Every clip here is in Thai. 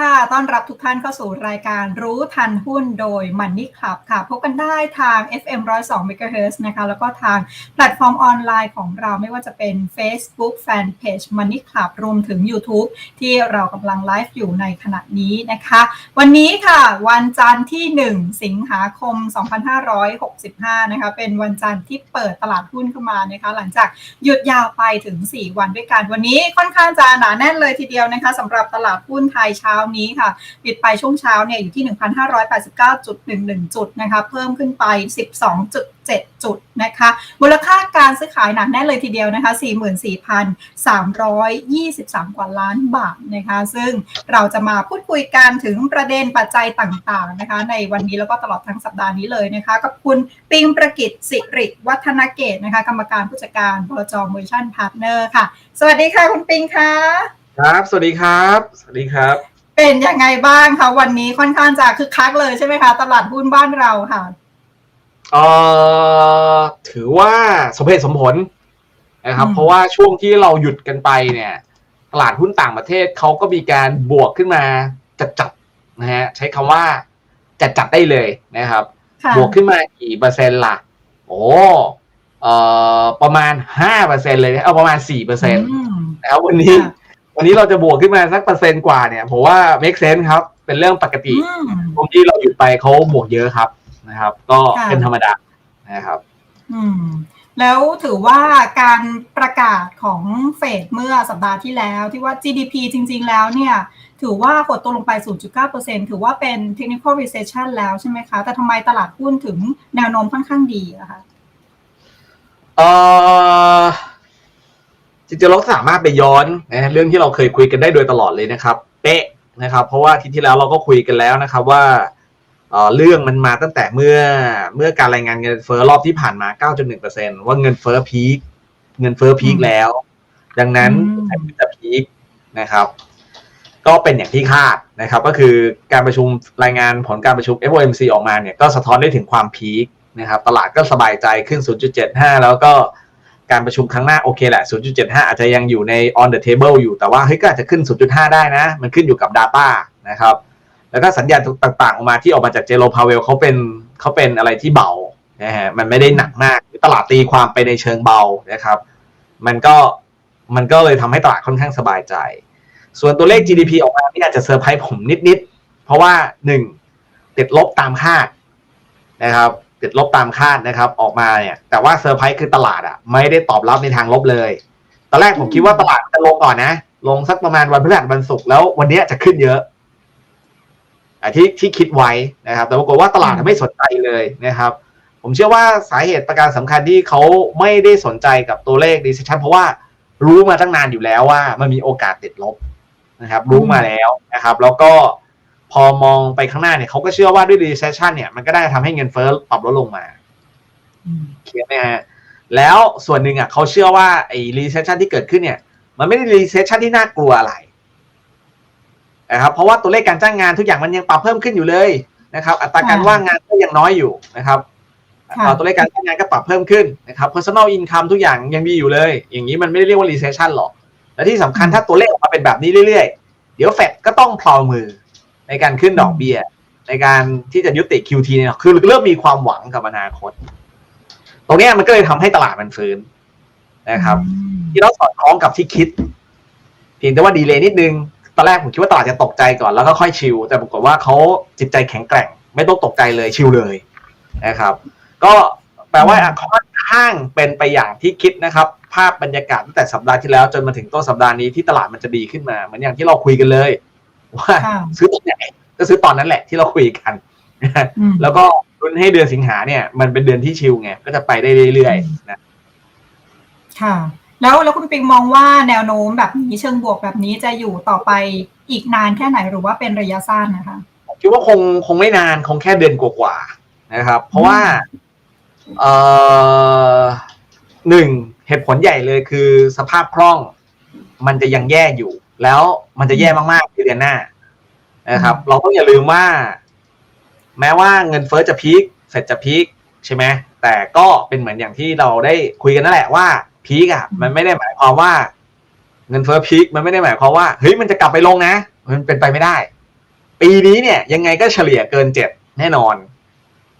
ค่ะ ต้อนรับทุกท่านเข้าสู่รายการรู้ทันหุ้นโดย Money Club ค่ะ พบกันได้ทาง FM 102 MHz นะคะ แล้วก็ทางแพลตฟอร์มออนไลน์ของเราไม่ว่าจะเป็น Facebook Fanpage Money Club รวมถึง YouTube ที่เรากำลังไลฟ์อยู่ในขณะนี้นะคะ วันนี้ค่ะ วันจันทร์ที่ 1 สิงหาคม 2565 นะคะ เป็นวันจันทร์ที่เปิดตลาดหุ้นขึ้นมานะคะ หลังจากหยุดยาวไปถึง 4 วันด้วยกัน วันนี้ค่อนข้างจะหนาแน่นเลยทีเดียวนะคะสำหรับตลาดหุ้นไทยเช้านี้ค่ะ ปิดไปช่วงเช้าเนี่ยอยู่ที่ 1,589.11 จุดนะคะ เพิ่มขึ้นไป 12.7 จุดนะคะ มูลค่าการซื้อขายหนักแน่เลยทีเดียวนะคะ 44,323 กว่าล้านบาทนะคะ ซึ่งเราจะมาพูดคุยกันถึงประเด็นปัจจัยต่างๆนะคะ ในวันนี้แล้วก็ตลอดทั้งสัปดาห์นี้เลยนะคะกับคุณปิงประกิตสิริวัฒนเกตนะคะ กรรมการผู้จัดการบลจเมอชั่นพาร์ทเนอร์ค่ะ สวัสดีค่ะคุณปิงค่ะ ครับ สวัสดีครับ สวัสดีครับ เป็นยังไงบ้างคะวันนี้ค่อนข้างจะคึกคักเลยใช่ไหมคะ ตลาดหุ้นบ้านเราค่ะเอ่อถือว่าสมเหตุสมผลนะครับอืมเพราะว่าช่วงที่เราหยุดกันไปเนี่ย ตลาดหุ้นต่างประเทศเขาก็มีการบวกขึ้นมาจัดจัดๆนะฮะใช้คำว่าจัดจัดๆได้เลยนะครับค่ะบวกขึ้นมากี่เปอร์เซ็นต์ล่ะ โอ้เอ่อประมาณห้าเปอร์เซ็นเลยนะเอาประมาณสี่เปอร์เซ็นต์อืมนะครับวันนี้ค่ะ วันนี้เราจะบวกขึ้นมาสักเปอร์เซ็นต์กว่าเนี่ยผมว่า make sense ครับ เป็นเรื่องปกติอืมตรงที่เราหยุดไปเขาบวกเยอะครับนะครับ ก็ค่ะเป็นธรรมดานะครับ อืมแล้วถือว่าการประกาศของเฟดเมื่อสัปดาห์ที่แล้วที่ว่า GDP จริง ๆ แล้วเนี่ย ถือว่าหดตัวลงไป 0.9%ถือว่าเป็น technical recession แล้วใช่ไหมคะ แต่ทำไมตลาดหุ้นถึงแนวโน้มค่อนข้างดีอะคะเออ จริงๆเราสามารถไปย้อนนะเรื่องที่เราเคยคุยกันได้โดยตลอดเลยนะครับ เป๊ะนะครับ เพราะว่าอาที่ที่แล้วเราก็คุยกันแล้วนะครับว่าเอ่อเรื่องมันมาตั้งแต่เมื่อเมื่อการรายงานเงินเฟ้อรอบที่ผ่านมา 9.1%ว่าเงินเฟ้อพีคเงินเฟ้อพีคแล้ว ดังนั้นอืมมันจะพีคนะครับ ก็เป็นอย่างที่คาดนะครับ ก็คือการประชุมรายงานผลการประชุม FOMC ออกมาเนี่ยก็สะท้อนได้ถึงความพีคนะครับ ตลาดก็สบายใจขึ้น 0.75 แล้วก็ การประชุมครั้งหน้าโอเคแหละ 0.75 อาจจะยังอยู่ใน on the table อยู่แต่ว่าเฮ้ยก็อาจจะขึ้น 0.5 ได้นะ มันขึ้นอยู่กับ Data นะครับ แล้วก็สัญญาณต่างๆ ออกมาที่ออกมาจากเจโรพาเวลเขาเป็นเขาเป็นอะไรที่เบานะฮะมันไม่ได้หนักมากตลาดตีความไปในเชิงเบานะครับ มันก็มันก็เลยทำให้ตลาดค่อนข้างสบายใจ ส่วนตัวเลข GDP ออกมานี่อาจจะเซอร์ไพรส์ผมนิดๆเพราะว่าหนึ่งติดลบตามคาดนะครับ ติดลบตามคาดนะครับ ออกมาเนี่ย แต่ว่าเซอร์ไพรส์คือตลาดอะ ไม่ได้ตอบรับในทางลบเลยตอนแรกผมคิดว่าตลาดจะลงก่อนนะ ลงสักประมาณวันพฤหัสวันศุกร์แล้ววันนี้จะขึ้นเยอะอที่ที่คิดไว้นะครับ แต่ปรากฏว่าตลาดไม่สนใจเลยนะครับ ผมเชื่อว่าสาเหตุประการสำคัญที่เขาไม่ได้สนใจกับตัวเลข recession เพราะว่ารู้มาตั้งนานอยู่แล้วว่ามันมีโอกาสติดลบนะครับ รู้มาแล้วนะครับ แล้วก็ พอมองไปข้างหน้าเนี่ยเขาก็เชื่อว่าด้วย recession เนี่ยมันก็ได้ทำให้เงินเฟ้อปรับลดลงมาอืมเคลียร์ไหมฮะแล้วส่วนหนึ่งอะเขาเชื่อว่าไอ้ recession ที่เกิดขึ้นเนี่ย มันไม่ได้ recession ที่น่ากลัวอะไรนะครับเพราะว่าตัวเลขการจ้างงานทุกอย่างมันยังปรับเพิ่มขึ้นอยู่เลยนะครับ อัตราการว่างงานก็ยังน้อยอยู่นะครับค่ะเอ่อตัวเลขการจ้างงานก็ปรับเพิ่มขึ้นนะครับ personal income ทุกอย่างยังมีอยู่เลย อย่างนี้มันไม่ได้เรียกว่า recession หรอกและที่สำคัญถ้าตัวเลขออกมาเป็นแบบนี้เรื่อยๆ เดี๋ยวเฟดก็ต้องพลอมือ ในการขึ้นดอกเบี้ย ในการที่จะยุติ QT เนี่ยคือเริ่มมีความหวังกับอนาคต ตรงเนี้ยมันก็เลยทำให้ตลาดมันฟื้นนะครับอืมที่เราสอดคล้องกับที่คิด เพียงแต่ว่าดีเลย์นิดนึงตอนแรกผมคิดว่าตลาดจะตกใจก่อนแล้วก็ค่อยชิลแต่ปรากฏว่าเขาจิตใจแข็งแกร่ง ไม่ต้องตกใจเลยชิลเลยนะครับ ก็แปลว่าค่อนข้างเป็นไปอย่างที่คิดนะครับ ภาพบรรยากาศตั้งแต่สัปดาห์ที่แล้วจนมาถึงต้นสัปดาห์นี้ที่ตลาดมันจะดีขึ้นมาเหมือนอย่างที่เราคุยกันเลย ว่าค่ะซื้อตอนไหนก็ซื้อตอนนั้นแหละที่เราคุยกันอืมแล้วก็รุนให้เดือนสิงหาเนี่ย มันเป็นเดือนที่ชิลไงก็จะไปได้เรื่อยๆนะค่ะ แล้วแล้วคุณปิงมองว่าแนวโน้มแบบนี้เชิงบวกแบบนี้จะอยู่ต่อไปอีกนานแค่ไหนหรือว่าเป็นระยะสั้นนะคะคิดว่าคงคงไม่นานคงแค่เดือนกว่าๆนะครับ เพราะว่าเอ่อหนึ่งเหตุผลใหญ่เลยคือสภาพคล่อง มันจะยังแย่อยู่ แล้วมันจะแย่มากๆในเดือนหน้านะครับ เราต้องอย่าลืมว่า แม้ว่าเงินเฟ้อจะพีคเฟดจะพีคใช่ไหมแต่ก็เป็นเหมือนอย่างที่เราได้คุยกันนั่นแหละว่าพีคอะ มันไม่ได้หมายความว่า เงินเฟ้อพีคมันไม่ได้หมายความว่าเฮ้ยมันจะกลับไปลงนะ มันเป็นไปไม่ได้ ปีนี้เนี่ย ยังไงก็เฉลี่ยเกินเจ็ดแน่นอน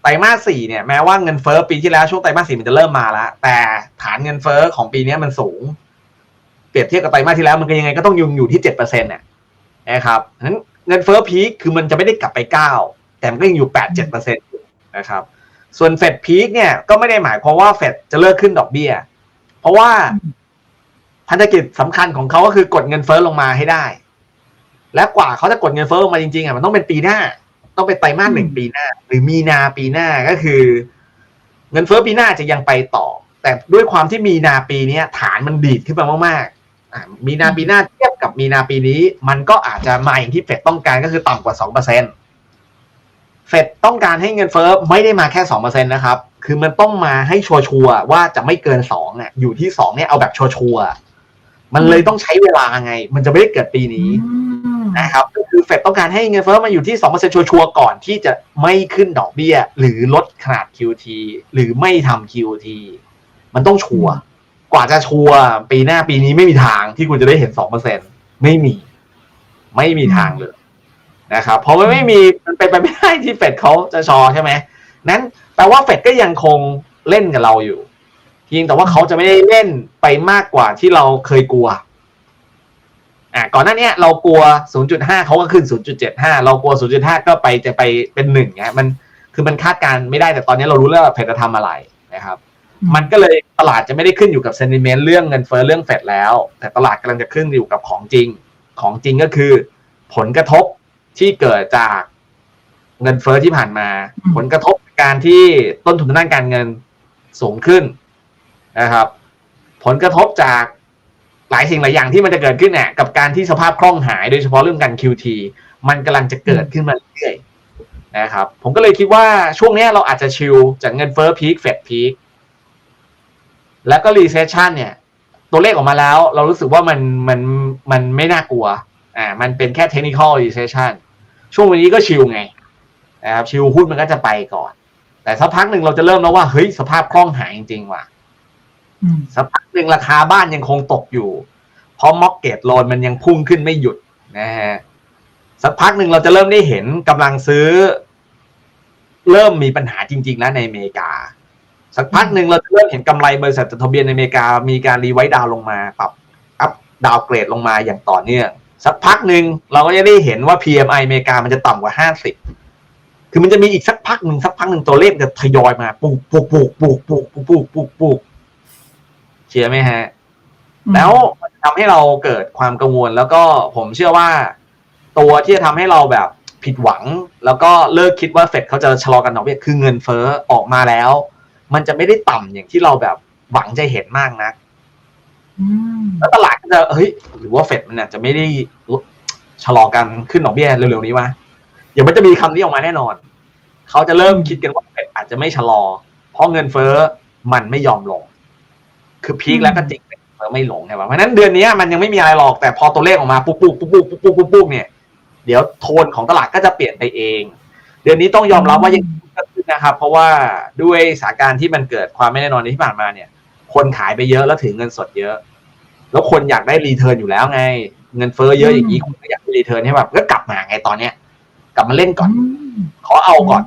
ไตรมาสสี่เนี่ยแม้ว่าเงินเฟ้อปีที่แล้วช่วงไตรมาสสี่มันจะเริ่มมาแล้วแต่ฐานเงินเฟ้อของปีนี้มันสูง เปรียบเทียบกับไตรมาสที่แล้วมันก็ยังไงก็ต้องยุงอยู่ที่เจ็ดเปอร์เซ็นต์เนี่ยนะครับนั้นเงินเฟ้อพีคคือมันจะไม่ได้กลับไปเก้าแต่มันก็ยังอยู่แปดเจ็ดเปอร์เซ็นต์นะครับส่วนเฟดพีคเนี่ยก็ไม่ได้หมายความว่าเฟดจะเลิกขึ้นดอกเบี้ย เพราะว่าพันธกิจสำคัญของเขาก็คือกดเงินเฟ้อลงมาให้ได้ และกว่าเขาจะกดเงินเฟ้อลงมาจริงๆอะมันต้องเป็นปีหน้า ต้องเป็นไตรมาสหนึ่งปีหน้า หรือมีนาปีหน้าก็คือ เงินเฟ้อปีหน้าจะยังไปต่อ แต่ด้วยความที่มีนาปีเนี้ยฐานมันดีดขึ้นมามากๆอะ มีนาปีหน้าเทียบกับมีนาปีนี้ มันก็อาจจะมาอย่างที่เฟดต้องการก็คือต่ำกว่าสองเปอร์เซ็นเฟดต้องการให้เงินเฟ้อไม่ได้มาแค่สองเปอร์เซ็นนะครับ คือมันต้องมาให้ชัวร์ๆว่าจะไม่เกินสองอะอยู่ที่สองเนี่ยเอาแบบชัวร์ๆมันเลยต้องใช้เวลาไง มันจะไม่ได้เกิดปีนี้อืมนะครับ ก็คือเฟดต้องการให้เงินเฟ้อมาอยู่ที่2%ชัวร์ๆก่อนที่จะไม่ขึ้นดอกเบี้ย หรือลดขนาด QT หรือไม่ทำ QT มันต้องชัวร์ กว่าจะชัวร์ปีหน้าปีนี้ไม่มีทางที่คุณจะได้เห็น2%ไม่มี ไม่มีทางเลยนะครับเพราะมันไม่มีมันเป็นไปไม่ได้ที่เฟดเขาจะชอใช่ไหมนั้นแปลว่าเฟดก็ยังคงเล่นกับเราอยู่เพียงแต่ว่าเขาจะไม่ได้เล่นไปมากกว่าที่เราเคยกลัวอ่าก่อนหน้าเนี้ยเรากลัว 0.5 เขาก็ขึ้น 0.75 เรากลัว 0.5 ก็ไปจะไปเป็นหนึ่งเงี้ยมันคือมันคาดการณ์ไม่ได้แต่ตอนนี้เรารู้แล้วว่าเฟดจะทำอะไรนะครับ มันก็เลยตลาดจะไม่ได้ขึ้นอยู่กับเซนิเมนต์เรื่องเงินเฟ้อเรื่องเฟดแล้ว แต่ตลาดกำลังจะขึ้นอยู่กับของจริง ของจริงก็คือ ผลกระทบที่เกิดจากเงินเฟ้อที่ผ่านมาอืมผลกระทบการที่ต้นทุนทางด้านการเงินสูงขึ้นนะครับ ผลกระทบจากหลายสิ่งหลายอย่างที่มันจะเกิดขึ้นเนี่ยกับการที่สภาพคล่องหายโดยเฉพาะเรื่องการ QT มันกำลังจะเกิดขึ้นมาเรื่อยๆนะครับ ผมก็เลยคิดว่าช่วงเนี้ยเราอาจจะชิลจากเงินเฟ้อพีคเฟดพีค แล้วก็รีเซชชันเนี่ย ตัวเลขออกมาแล้ว เรารู้สึกว่ามันมันมันไม่น่ากลัว อ่า มันเป็นแค่เทคนิคอลรีเซชชันช่วงวันนี้ก็ชิลไงนะครับชิลหุ้นมันก็จะไปก่อน แต่สักพักหนึ่งเราจะเริ่มแล้วว่าเฮ้ยสภาพคล่องหายจริงๆว่ะอืมสักพักหนึ่งราคาบ้านยังคงตกอยู่ เพราะม็อกเก็ตโลนมันยังพุ่งขึ้นไม่หยุดนะฮะสักพักหนึ่งเราจะเริ่มได้เห็นกำลังซื้อ เริ่มมีปัญหาจริง ๆ แล้วในอเมริกา สักพักหนึ่งเราจะเริ่มเห็นกำไรบริษัทจดทะเบียนในอเมริกา มีการรีไวซ์ดาวน์ลงมาปรับอัพดาวเกรดลงมาอย่างต่อเนื่องสักพักหนึ่งเราก็จะได้เห็นว่า PMI อเมริกามันจะต่ำกว่าห้าสิบคือมันจะมีอีกสักพักหนึ่งสักพักหนึ่งตัวเลขจะทยอยมาปูกปูกปูกปูกปูกปูกปูกปูกปูกเชื่อไหมฮะ แล้วมันทำให้เราเกิดความกังวลแล้วก็ผมเชื่อว่า ตัวที่จะทำให้เราแบบผิดหวัง แล้วก็เลิกคิดว่าเฟดเขาจะชะลอกันดอกเบี้ยคือเงินเฟ้อออกมาแล้ว มันจะไม่ได้ต่ำอย่างที่เราแบบหวังจะเห็นมากนักแล้วตลาดก็จะเฮ้ยหรือว่าเฟดมันเนี่ยจะไม่ได้ชะลอการขึ้นดอกเบี้ยเร็วๆนี้วะเดี๋ยมันจะมีคำนี้ออกมาแน่นอน เขาจะเริ่มคิดกันว่าเฟดอาจจะไม่ชะลอ เพราะเงินเฟ้อมันไม่ยอมลง คือพีคแล้วก็จริงเฟ้อไม่ลงใช่ป่ะเพราะนั้นเดือนนี้มันยังไม่มีอะไรหรอกแต่พอตัวเลขออกมาปุ๊บปุ๊บปุ๊บปุ๊บปุ๊บปุ๊บปุ๊บเนี่ย เดี๋ยวโทนของตลาดก็จะเปลี่ยนไปเอง เดือนนี้ต้องยอมรับว่ายัง นนะครับ เพราะว่าด้วยสถานการณ์ที่มันเกิดความไม่แน่นอนในที่ผ่านมาเนี่ย คนขายไปเยอะแล้วถือเงินสดเยอะ แล้วคนอยากได้รีเทิร์นอยู่แล้วไง เงินเฟ้อเยอะอย่างนี้คนก็อยากได้รีเทิร์นให้แบบก็กลับมาไงตอนเนี้ย กลับมาเล่นก่อนมขอเอาก่อน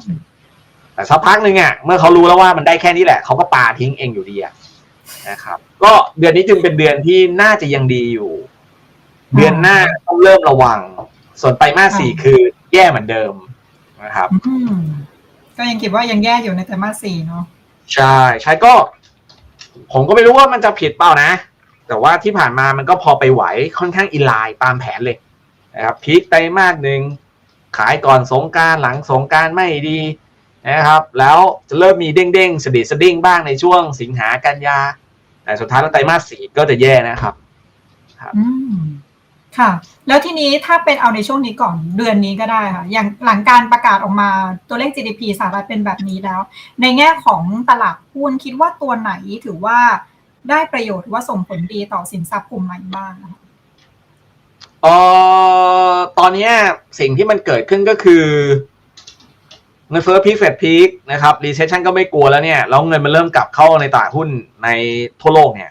แต่สักพักหนึ่งอะเมื่อเขารู้แล้วว่ามันได้แค่นี้แหละเขาก็ปาทิ้งเองอยู่ดีอะนะครับ ก็เดือนนี้จึงเป็นเดือนที่น่าจะยังดีอยู่ เดือนหน้าต้องเริ่มระวัง ส่วนไตรมาสสี่คือแย่เหมือนเดิมนะครับอืม ก็ยังคิดว่ายังแย่อยู่ในไตรมาสสี่เนาะใช่ใช่ก็ ผมก็ไม่รู้ว่ามันจะผิดเปล่านะ แต่ว่าที่ผ่านมามันก็พอไปไหวค่อนข้างอินไลน์ตามแผนเลยนะครับพีคไตรมาสหนึ่งขายก่อนสงกรารหลังสงกรารไม่ดีนะครับ แล้วจะเริ่มมีเด้งเด้งๆสะดิดสะดิ้งบ้างในช่วงสิงหากันยาแต่สุดท้ายแล้วไตรมาสสี่ก็จะแย่นะครับอืม ค่ะ แล้วทีนี้ถ้าเป็นเอาในช่วงนี้ก่อนเดือนนี้ก็ได้ค่ะ อย่างหลังการประกาศออกมาตัวเลข GDP สหรัฐเป็นแบบนี้แล้ว ในแง่ของตลาดหุ้นคิดว่าตัวไหนถือว่าได้ประโยชน์ว่าส่งผลดีต่อสินทรัพย์กลุ่มไหนบ้างนะคะเอ่อตอนนี้สิ่งที่มันเกิดขึ้นก็คือเงินเฟ้อพีคเฟดพีคนะครับรีเซชชันก็ไม่กลัวแล้วเนี่ยแล้วเงินมันเริ่มกลับเข้าในตลาดหุ้นในทั่วโลกเนี่ย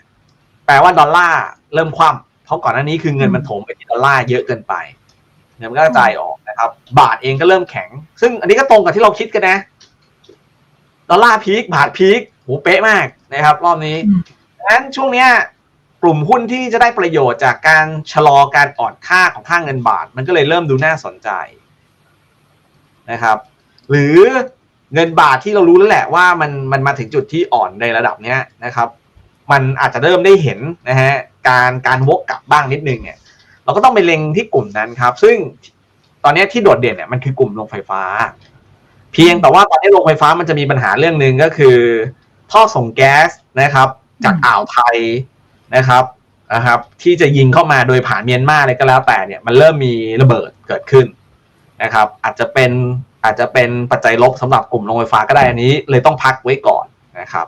แปลว่าดอลลาร์เริ่มคว่ำ ราะก่อนหน้านี้คือเงินมันถมไปที่ดอลลาร์เยอะเกินไปเนี่ยมันก็กระจายออกนะครับ บาทเองก็เริ่มแข็ง ซึ่งอันนี้ก็ตรงกับที่เราคิดกันนะดอลลาร์พีคบาทพีคโหเป๊ะมากนะครับ รอบนี้อืมดังนั้นช่วงเนี้ยกลุ่มหุ้นที่จะได้ประโยชน์จากการชะลอการอ่อนค่าของค่าเงินบาท มันก็เลยเริ่มดูน่าสนใจนะครับ หรือเงินบาทที่เรารู้แล้วแหละว่ามันมันมาถึงจุดที่อ่อนในระดับเนี้ยนะครับ มันอาจจะเริ่มได้เห็นนะฮะ การการวกกลับบ้างนิดนึงเนี่ย เราก็ต้องไปเล็งที่กลุ่มนั้นครับ ซึ่งตอนนี้ที่โดดเด่นเนี่ยมันคือกลุ่มโรงไฟฟ้า เพียงแต่ว่าตอนนี้โรงไฟฟ้ามันจะมีปัญหาเรื่องหนึ่งก็คือ ท่อส่งแก๊สนะครับ จากอ่าวไทยนะครับนะครับ ที่จะยิงเข้ามาโดยผ่านเมียนมาอะไรก็แล้วแต่เนี่ยมันเริ่มมีระเบิดเกิดขึ้นนะครับ อาจจะเป็นอาจจะเป็นปัจจัยลบสำหรับกลุ่มโรงไฟฟ้าก็ได้อันนี้ เลยต้องพักไว้ก่อนนะครับ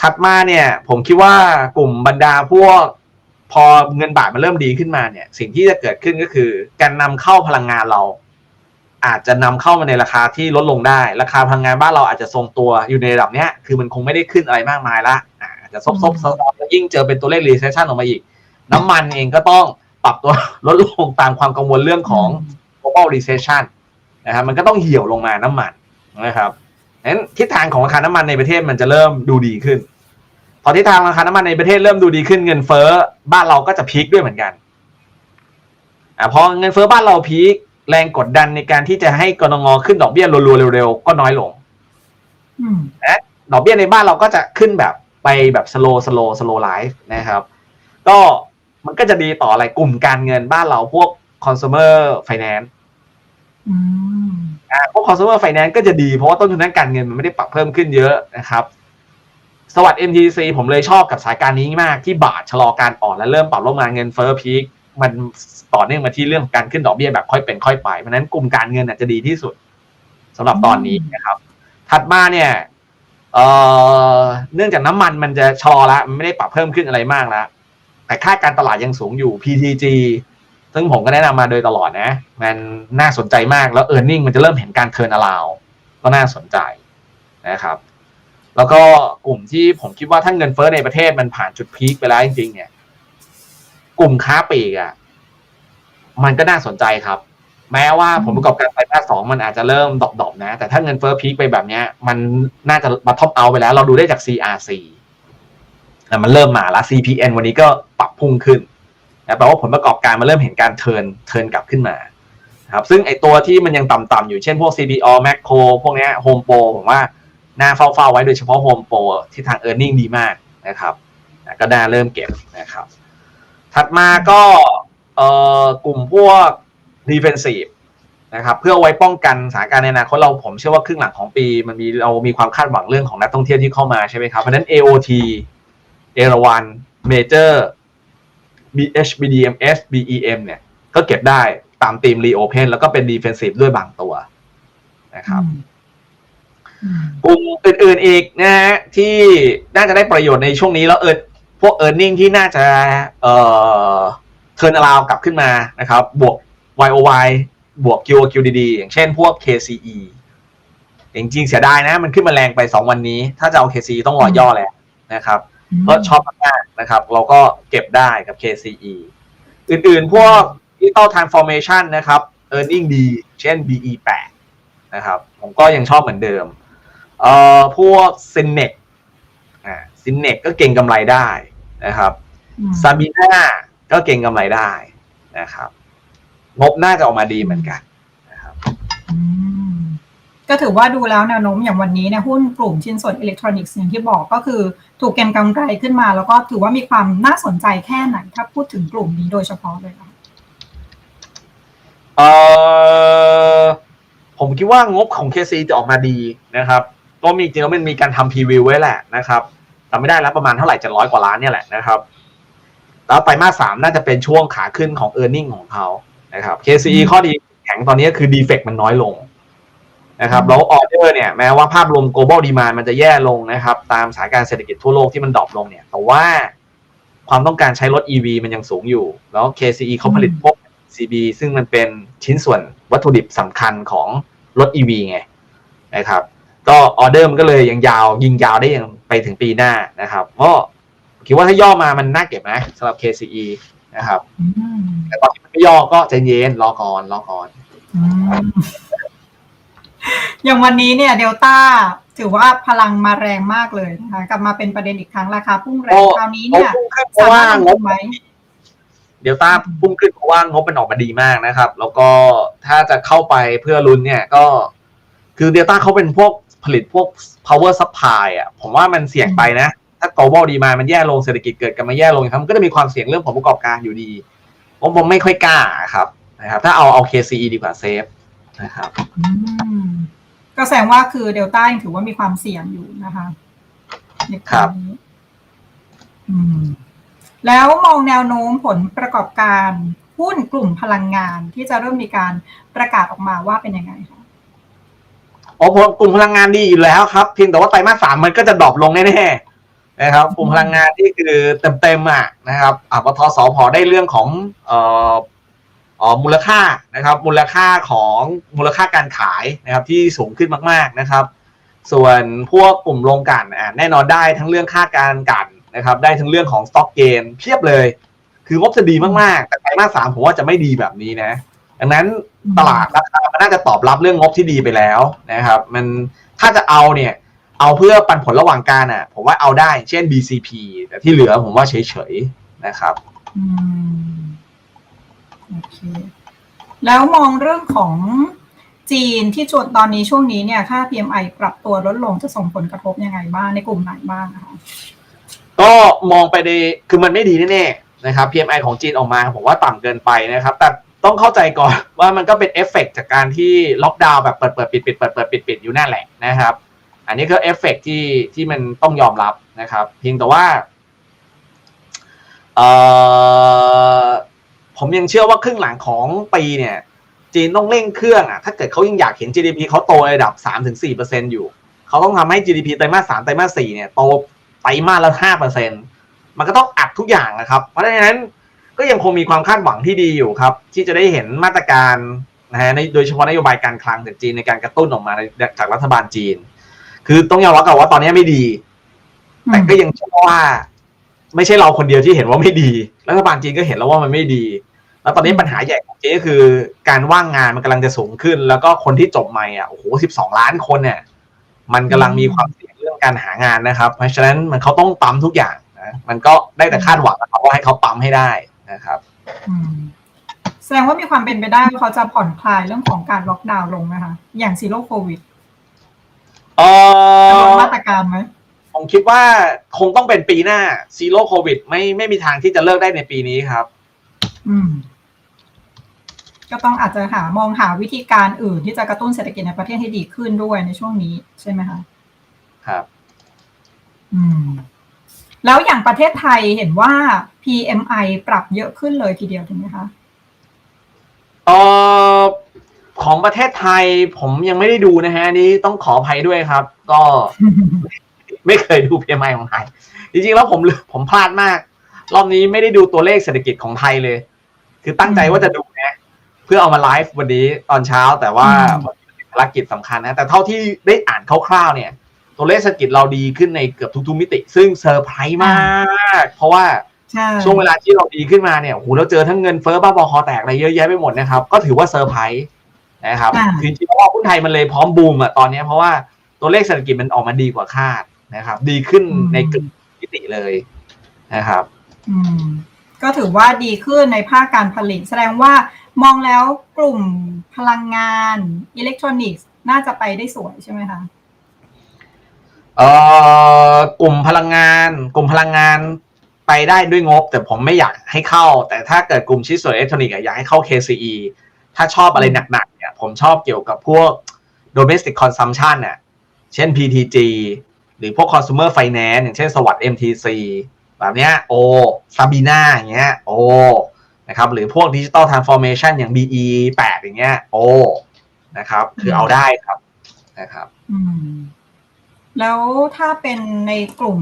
ถัดมาเนี่ย ผมคิดว่ากลุ่มบรรดาพวก อเงินบาทมันเริ่มดีขึ้นมาเนี่ย สิ่งที่จะเกิดขึ้นก็คือการนำเข้าพลังงานเรา อาจจะนำเข้ามาในราคาที่ลดลงได้ ราคาพลังงานบ้านเราอาจจะทรงตัวอยู่ในระดับเนี้ย คือมันคงไม่ได้ขึ้นอะไรมากมายละอ่าอาจจะซบซบซบแล้วยิ่งเจอเป็นตัวเลข recession ออกมาอีก น้ำมันเองก็ต้องปรับตัวลดลงตามความกังวลเรื่องของ global recession นะครับมันก็ต้องเหี่ยวลงมาน้ำมันนะครับงั้นทิศทางของราคาน้ำมันในประเทศมันจะเริ่มดูดีขึ้น พอทิศทางราคาน้ำมันในประเทศเริ่มดูดีขึ้นเงินเฟ้อบ้านเราก็จะพีคด้วยเหมือนกันอ่าพอเงินเฟ้อบ้านเราพีคแรงกดดันในการที่จะให้กรงงขึ้นดอกเบี้ยรัวๆเร็วๆก็น้อยลงอืมดอกเบี้ยในบ้านเราก็จะขึ้นแบบไปแบบสโลสโลสโลไลฟ์นะครับ ก็มันก็จะดีต่ออะไรกลุ่มการเงินบ้านเราพวก consumer finance อืมอ่าพวก consumer finance ก็จะดีเพราะว่าต้นทุนทางการเงินมันไม่ได้ปรับเพิ่มขึ้นเยอะนะครับ สวัสด์ MTC ผมเลยชอบกับสายการนี้มากที่บาทชะลอการอ่อนและเริ่มปรับลงมาเงินเฟ้อพีคมันต่อเนื่องมาที่เรื่องของการขึ้นดอกเบี้ยแบบค่อยเป็นค่อยไปเพราะนั้นกลุ่มการเงินอาจจะดีที่สุดสำหรับตอนนี้นะครับ ถัดมาเนี่ยเอ่อเนื่องจากน้ำมันมันจะชะลอแล้วมันไม่ได้ปรับเพิ่มขึ้นอะไรมากแล้วแต่ค่าการตลาดยังสูงอยู่ PTG ซึ่งผมก็แนะนำมาโดยตลอดนะ มันน่าสนใจมากแล้ว e a r n i n g มันจะเริ่มเห็นการเทิร์นอลาวก็น่าสนใจนะครับ แล้วก็กลุ่มที่ผมคิดว่าถ้าเงินเฟ้อในประเทศมันผ่านจุดพีคไปแล้วจริงๆเนี่ย กลุ่มค้าปลีกอะมันก็น่าสนใจครับ แม้ว่าผลประกอบการไตรมาสสองมันอาจจะเริ่มดอปๆนะ แต่ถ้าเงินเฟ้อพีคไปแบบเนี้ย มันน่าจะมาท็อปเอาไปแล้ว เราดูได้จาก CRC แต่มันเริ่มมาแล้ว CPN วันนี้ก็ปรับพุ่งขึ้นนะแปลว่าผลประกอบการมันเริ่มเห็นการเทิร์นเทิร์นกลับขึ้นมานะครับซึ่งไอตัวที่มันยังต่ำๆอยู่เช่นพวก CPO Macro พวกเนี้ย Home Pro ผมว่า น่าเฝ้าๆไว้โดยเฉพาะ Home Pro ที่ทาง e a r n i n g ดีมากนะครับก็น่าเริ่มเก็บนะครับ ถัดมาก็เอ่อกลุ่มพวก defensive นะครับเพื่อไว้ป้องกันสถานการณ์ในอนาคตเราผมเชื่อว่าครึ่งหลังของปีมันมีเรามีความคาดหวังเรื่องของนักท่องเที่ยวที่เข้ามาใช่ไหมครับ เพราะนั้น AOT เอราวันเมเจอร์ BH BDMs BEM เนี่ย ก็เก็บได้ตามธีม Reopen แล้วก็เป็น defensive ด้วยบางตัวนะครับ กลุ่มอื่นๆอีกนะฮะที่น่าจะได้ประโยชน์ในช่วงนี้แล้วเออพวก e a r n i n g ที่น่าจะเอ่อเทิร์นาราวกลับขึ้นมานะครับ บวก YOY บวก QOQDD อย่างเช่นพวก KCE จริงๆเสียดายนะ มันขึ้นมาแรงไป 2 วันนี้ ถ้าจะเอา KCE ต้องรอย่อแล้วนะครับก็ชอบมากๆนะครับ เราก็เก็บได้กับ KCE อื่นๆ พวก Digital Transformation นะครับ e a r n i n g ดี เช่น BE8 นะครับ ผมก็ยังชอบเหมือนเดิม เอ่อพวก s y n e c อ่า s y n e c ก็เก่งกำไรได้นะครับอืมซาบีนาก็เก่งกำไรได้นะครับงบน่าจะออกมาดีเหมือนกันนะครับอืมก็ถือว่าดูแล้วแนวโน้มอย่างวันนี้เนี่ยหุ้นกลุ่มชิ้นส่วนอิเล็กทรอนิกส์อย่างที่บอกก็คือถูกเก็งกำไรขึ้นมา แล้วก็ถือว่ามีความน่าสนใจแค่ไหนถ้าพูดถึงกลุ่มนี้โดยเฉพาะเลยค่ะเอ่อผมคิดว่างบของ KC จะออกมาดีนะครับ ก็มีจริงๆแล้วมันมีการทำพรีวิวไว้แหละนะครับแต่ไม่ได้แล้วประมาณเท่าไหร่จะร้อยกว่าล้านเนี่ยแหละนะครับ แล้วไตรมาสสามน่าจะเป็นช่วงขาขึ้นของ e a r n i n g ของเขานะครับ KCE ข้อดีแข็งตอนนี้คือดีเฟกมันน้อยลงนะครับแล้วออเดอร์เนี่ยแม้ว่าภาพรวม global demand มันจะแย่ลงนะครับ ตามสถานการณ์เศรษฐกิจทั่วโลกที่มันดรอปลงเนี่ย แต่ว่าความต้องการใช้รถ EV มันยังสูงอยู่ แล้ว KCE เขาผลิตพวก CB ซึ่งมันเป็นชิ้นส่วนวัตถุดิบสำคัญของรถ EV ไงนะครับ ก็ออเดอร์มันก็เลยยังยาวยิงยาวได้ยังไปถึงปีหน้านะครับก็คิดว่าถ้าย่อมามันน่าเก็บนะสำหรับ KCE นะครับอืมแต่ตอนที่มันไม่ย่อก็ใจเย็นรอก่อนรอก่อนอืมอย่างวันนี้เนี่ยเดลต้าถือว่าพลังมาแรงมากเลยนะคะกลับมาเป็นประเด็นอีกครั้งราคาพุ่งแรงโอ้คราวนี้เนี่ยพุ่งขึ้นเพสาราะมาว่ารถลงงทุบนไหมเดลต้าพุ่งขึ้นเพราะว่างบมันออกมาดีมากนะครับ แล้วก็ถ้าจะเข้าไปเพื่อลุ้นเนี่ยก็ คือเดลต้าเขาเป็นพวก ผลิตพวก power supply อะผมว่ามันเสี่ยงไปนะ ถ้า global demand มันแย่ลงเศรษฐกิจเกิดกันมาแย่ลงครับมันก็จะมีความเสี่ยงเรื่องผลประกอบการอยู่ดีผมผมไม่ค่อยกล้าครับนะครับ ถ้าเอาเอา KCE ดีกว่าเซฟนะครับอืมก็แสดงว่าคือเดลต้ายังถือว่ามีความเสี่ยงอยู่นะคะในครั้งนี้อืมแล้วมองแนวโน้มผลประกอบการหุ้นกลุ่มพลังงานที่จะเริ่มมีการประกาศออกมาว่าเป็นยังไงคะ อ๋อกลุ่มพลังงานดีอยู่แล้วครับเพียงแต่ว่าไตรมาสสามมันก็จะดรอปลงแน่ๆนะครับกลุ่มพลังงานที่คือเต็มๆอะนะครับอ่าปทสพได้เรื่องของเอ่ออ๋อมูลค่านะครับ มูลค่าของมูลค่าการขายนะครับ ที่สูงขึ้นมากๆนะครับ ส่วนพวกกลุ่มโรงกันอะแน่นอนได้ทั้งเรื่องค่าการกันนะครับ ได้ทั้งเรื่องของสต็อกเกนเพียบเลย คืองบจะดีมากๆ แต่ไตรมาสสามผมว่าจะไม่ดีแบบนี้นะ ดังนั้นตลาดราคามันน่าจะตอบรับเรื่องงบที่ดีไปแล้วนะครับ มันถ้าจะเอาเนี่ย เอาเพื่อปันผลระหว่างการอะ ผมว่าเอาได้ เช่น BCP แต่ที่เหลือผมว่าเฉยๆนะครับอืมโอเคแล้วมองเรื่องของจีนที่ชวนตอนนี้ช่วงนี้เนี่ย ค่า PMI ปรับตัวลดลงจะส่งผลกระทบยังไงบ้างในกลุ่มไหนบ้างนะคะก็มองไปในคือมันไม่ดีแน่ๆนะครับ PMI ของจีนออกมาผมว่าต่ำเกินไปนะครับ แต่ ต้องเข้าใจก่อนว่ามันก็เป็นเอฟเฟกต์จากการที่ล็อกดาวน์แบบเปิดเปิดปิดปิดเปิดเปิดปิดปิดอยู่นั่นแหละนะครับ อันนี้ก็เอฟเฟกต์ที่ที่มันต้องยอมรับนะครับ เพียงแต่ว่าเออผมยังเชื่อว่าครึ่งหลังของปีเนี่ย จีนต้องเร่งเครื่องอะถ้าเกิดเขายังอยากเห็น GDP เขาโตระดับสามถึงสี่เปอร์เซ็นอยู่เขาต้องทำให้ GDP ไตรมาสสามไตรมาสสี่เนี่ยโตไตรมาสละห้าเปอร์เซ็นมันก็ต้องอัดทุกอย่างนะครับ เพราะฉะนั้น ก็ยังคงมีความคาดหวังที่ดีอยู่ครับ ที่จะได้เห็นมาตรการนะฮะในโดยเฉพาะนโยบายการคลังจากจีนในการกระตุ้นออกมาในจากรัฐบาลจีน คือต้องยอมรับก่อนว่าตอนนี้ไม่ดี แต่ก็ยังเชื่อว่า ไม่ใช่เราคนเดียวที่เห็นว่าไม่ดี รัฐบาลจีนก็เห็นแล้วว่ามันไม่ดี แล้วตอนนี้ปัญหาใหญ่ของจีนก็คือ การว่างงานมันกำลังจะสูงขึ้น แล้วก็คนที่จบใหม่อะโอ้โหสิบสองล้านคนเนี่ย มันกำลังมีความเสี่ยงเรื่องการหางานนะครับ เพราะฉะนั้นมันเขาต้องปั๊มทุกอย่างนะมันก็ได้แต่คาดหวังนะครับว่าให้เขาปั๊มให้ได้ นะครับอืมแสดงว่ามีความเป็นไปได้ว่าเขาจะผ่อนคลายเรื่องของการล็อกดาวน์ลงไหมคะ อย่างซีโร่โควิดเอจะลดอมาตรการไหมผมคิดว่าคงต้องเป็นปีหน้าซีโร่โควิดไม่ไม่มีทางที่จะเลิกได้ในปีนี้ครับ อืม ก็ต้องอาจจะหามองหาวิธีการอื่นที่จะกระตุ้นเศรษฐกิจในประเทศให้ดีขึ้นด้วยในช่วงนี้ใช่ไหมคะ ครับ อืม แล้วอย่างประเทศไทยเห็นว่า PMI ปรับเยอะขึ้นเลยทีเดียวถูกไหมคะเออของประเทศไทยผมยังไม่ได้ดูนะฮะอันนี้ต้องขออภัยด้วยครับ ก็ ไม่เคยดู PMI ของไทย จริงๆแล้วผมผมพลาดมาก รอบนี้ไม่ได้ดูตัวเลขเศรษฐกิจของไทยเลย คือตั้งใจว่าจะดูนะเพื่อเอามาไลฟ์วันนี้ตอนเช้าแต่ว่าอืมภารกิจสำคัญนะ แต่เท่าที่ได้อ่านคร่าวๆเนี่ย ตัวเลขเศรษฐกิจเราดีขึ้นในเกือบทุกๆมิติ ซึ่งเซอร์ไพรส์มาก เพราะว่าใช่ช่วงเวลาที่เราดีขึ้นมาเนี่ยโอ้โหเราเจอทั้งเงินเฟ้อบ้าบอคอแตกอะไรเยอะแยะไปหมดนะครับ ก็ถือว่าเซอร์ไพรส์นะครับอ่าคือจริงๆแล้วหุ้นไทยมันเลยพร้อมบูมอะตอนเนี้ยเพราะว่าตัวเลขเศรษฐกิจมันออกมาดีกว่าคาดนะครับ ดีขึ้นในเกือบมิติเลยนะครับอืมก็ถือว่าดีขึ้นในภาคการผลิต แสดงว่ามองแล้วกลุ่มพลังงานอิเล็กทรอนิกส์น่าจะไปได้สวยใช่ไหมคะ เอ่อกลุ่มพลังงาน กลุ่มพลังงานไปได้ด้วยงบ แต่ผมไม่อยากให้เข้า แต่ถ้าเกิดกลุ่มชิ้นส่วนอิเล็กทรอนิกส์อยากให้เข้า KCE ถ้าชอบอะไรหนักๆเนี่ยผมชอบเกี่ยวกับพวก domestic consumption น่ะเช่น PTG หรือพวก consumer finance อย่างเช่นสวัสด์ MTC แบบเนี้ยโอซาบีนาอย่างเงี้ยโอนะครับหรือพวก digital transformation อย่าง BE 8อย่างเงี้ยโอนะครับ คือเอาได้ครับนะครับอื แล้วถ้าเป็นในกลุ่ม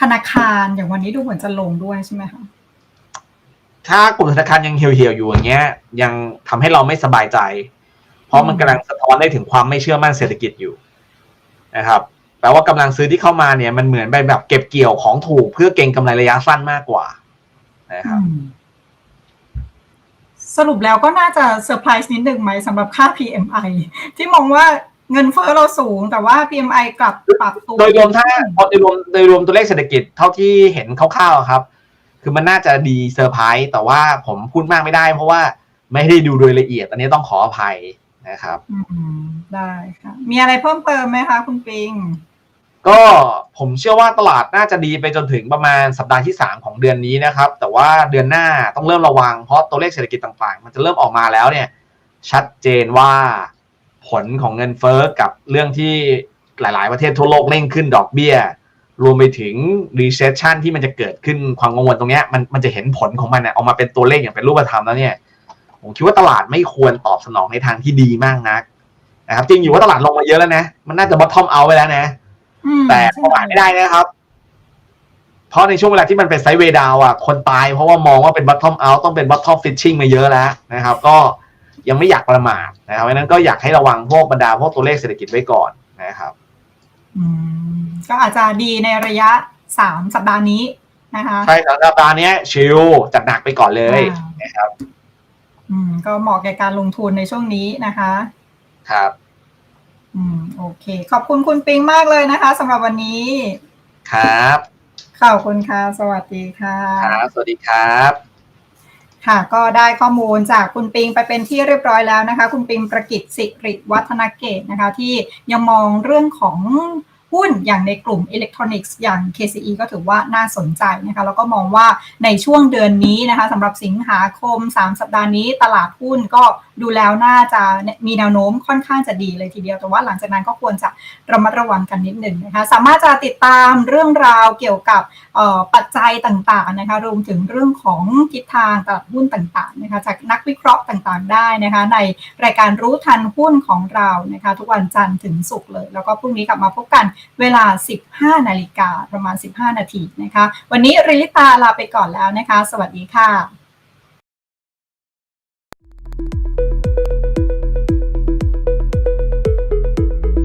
ธนาคารอย่างวันนี้ดูเหมือนจะลงด้วยใช่ไหมคะถ้ากลุ่มธนาคารยังเหี่ยวๆอยู่อย่างเงี้ย ยังทำให้เราไม่สบายใจ เพราะมันกำลังสะท้อนได้ถึงความไม่เชื่อมั่นเศรษฐกิจอยู่นะครับแปลว่ากำลังซื้อที่เข้ามาเนี่ยมันเหมือนไปแบบเก็บเกี่ยวของถูกเพื่อเก็งกำไรระยะสั้นมากกว่านะครับอืมสรุปแล้วก็น่าจะเซอร์ไพรส์นิดหนึ่งไหมสำหรับค่า PMI ที่มองว่า เงินเฟ้อเราสูง แต่ว่า PMI กลับปรับตัว โดยรวมถ้าโดยรวมโดยรวมตัวเลขเศรษฐกิจเท่าที่เห็นคร่าวๆครับ คือมันน่าจะดีเซอร์ไพรส์แต่ว่าผมพูดมากไม่ได้ เพราะว่าไม่ได้ดูโดยละเอียด อันนี้ต้องขออภัยนะครับอืมได้ค่ะ มีอะไรเพิ่มเติมไหมคะ คุณปิง ก็ผมเชื่อว่าตลาดน่าจะดีไปจนถึงประมาณสัปดาห์ที่ 3 ของเดือนนี้นะครับ แต่ว่าเดือนหน้าต้องเริ่มระวังเพราะตัวเลขเศรษฐกิจต่างๆ มันจะเริ่มออกมาแล้วเนี่ย ชัดเจนว่า ผลของเงินเฟ้อกับเรื่องที่หลาย ๆ ประเทศทั่วโลกเร่งขึ้นดอกเบี้ย รวมไปถึง recession ที่มันจะเกิดขึ้นความกังวลตรงเนี้ยมันมันจะเห็นผลของมันเนี่ยออกมาเป็นตัวเลขอย่างเป็นรูปธรรมแล้วเนี่ยผมคิดว่าตลาดไม่ควรตอบสนองในทางที่ดีมากนักนะครับ จริงอยู่ว่าตลาดลงมาเยอะแล้วนะ มันน่าจะ bottom out ไปแล้วนะอืมแต่ใช่ประมาทไม่ได้นะครับ เพราะในช่วงเวลาที่มันเป็นไซด์เวย์ดาวอะคนตายเพราะว่ามองว่าเป็น bottom out ต้องเป็น bottom fishing มาเยอะแล้วนะครับ ก็ ยังไม่อยากประมาทนะครับเพราะฉะนั้นก็อยากให้ระวังพวกบรรดาพวกตัวเลขเศรษฐกิจไว้ก่อนนะครับอืมก็อาจจะดีในระยะสามสัปดาห์นี้นะคะใช่ครับสัปดาห์เนี้ยชิลจัดหนักไปก่อนเลยอ่านนะครับอืมก็เหมาะแก่การลงทุนในช่วงนี้นะคะ ครับ อืมโอเค ขอบคุณคุณปิงมากเลยนะคะสำหรับวันนี้ ครับขอบคุณค่ะ สวัสดีค่ะ ครับ สวัสดีครับ ค่ะก็ได้ข้อมูลจากคุณปิงไปเป็นที่เรียบร้อยแล้วนะคะ คุณปิงประกิตสิริวัฒนเกตนะคะ ที่ยังมองเรื่องของหุ้นอย่างในกลุ่มอิเล็กทรอนิกส์อย่าง KCE ก็ถือว่าน่าสนใจนะคะแล้วก็มองว่าในช่วงเดือนนี้นะคะสำหรับสิงหาคม 3 สัปดาห์นี้ ตลาดหุ้นก็ดูแล้วน่าจะมีแนวโน้มค่อนข้างจะดีเลยทีเดียว แต่ว่าหลังจากนั้นก็ควรจะระมัดระวังกันนิดหนึ่งนะคะสามารถจะติดตามเรื่องราวเกี่ยวกับ ปัจจัยต่างๆนะคะรวมถึงเรื่องของทิศทางตลาดหุ้นต่างๆนะคะจากนักวิเคราะห์ต่างๆ ได้นะคะในรายการรู้ทันหุ้นของเรานะคะทุกวันจันทร์ถึงศุกร์เลย แล้วก็พรุ่งนี้กลับมาพบกันเวลา 15 นาฬิกาประมาณ 15 นาทีนะคะวันนี้ริลิตาลาไปก่อนแล้วนะคะ สวัสดีค่ะ